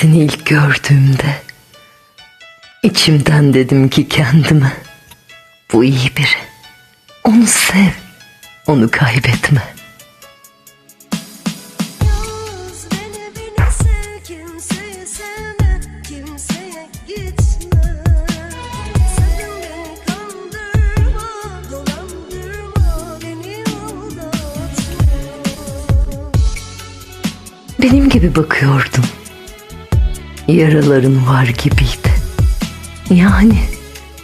Seni ilk gördüğümde içimden dedim ki kendime bu iyi biri. Onu sev, onu kaybetme. Beni beni sev sevme kimseye gitme kandırma Benim gibi bakıyordun. Yaraların var gibiydi. Yani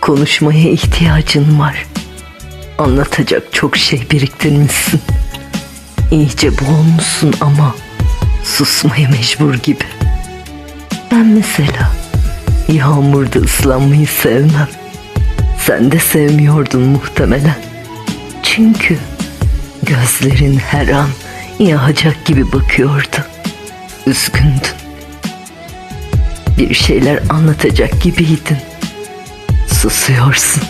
konuşmaya ihtiyacın var. Anlatacak çok şey biriktirmişsin. İyice boğulmuşsun ama susmaya mecbur gibi. Ben mesela yağmurda ıslanmayı sevmem. Sen de sevmiyordun muhtemelen. Çünkü gözlerin her an yağacak gibi bakıyordu. Üzgündün. Bir şeyler anlatacak gibiydin. Susuyorsun.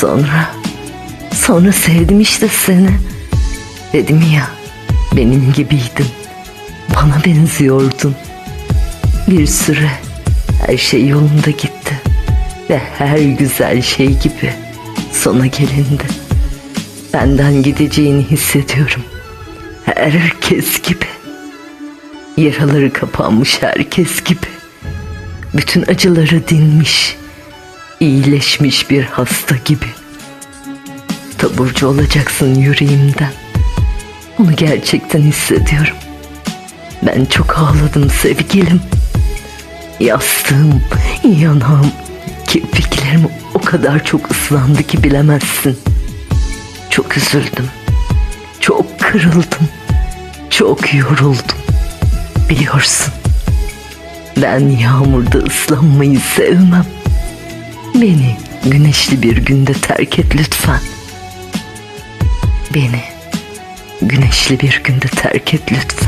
Sonra, sonra sevdim işte seni. Dedim ya, benim gibiydin. Bana benziyordun. Bir süre her şey yolunda gitti. Ve her güzel şey gibi sona gelindi. Benden gideceğini hissediyorum. Herkes gibi. Yaraları kapanmış herkes gibi. Bütün acıları dinmiş. iyileşmiş bir hasta gibi. Taburcu olacaksın yüreğimden. Onu gerçekten hissediyorum. Ben çok ağladım sevgilim. Yastığım, yanağım, kirpiklerim o kadar çok ıslandı ki bilemezsin. Çok üzüldüm. Çok kırıldım. Çok yoruldum. Biliyorsun. Ben yağmurda ıslanmayı sevmem. Beni güneşli bir günde terk et lütfen. Beni güneşli bir günde terk et lütfen.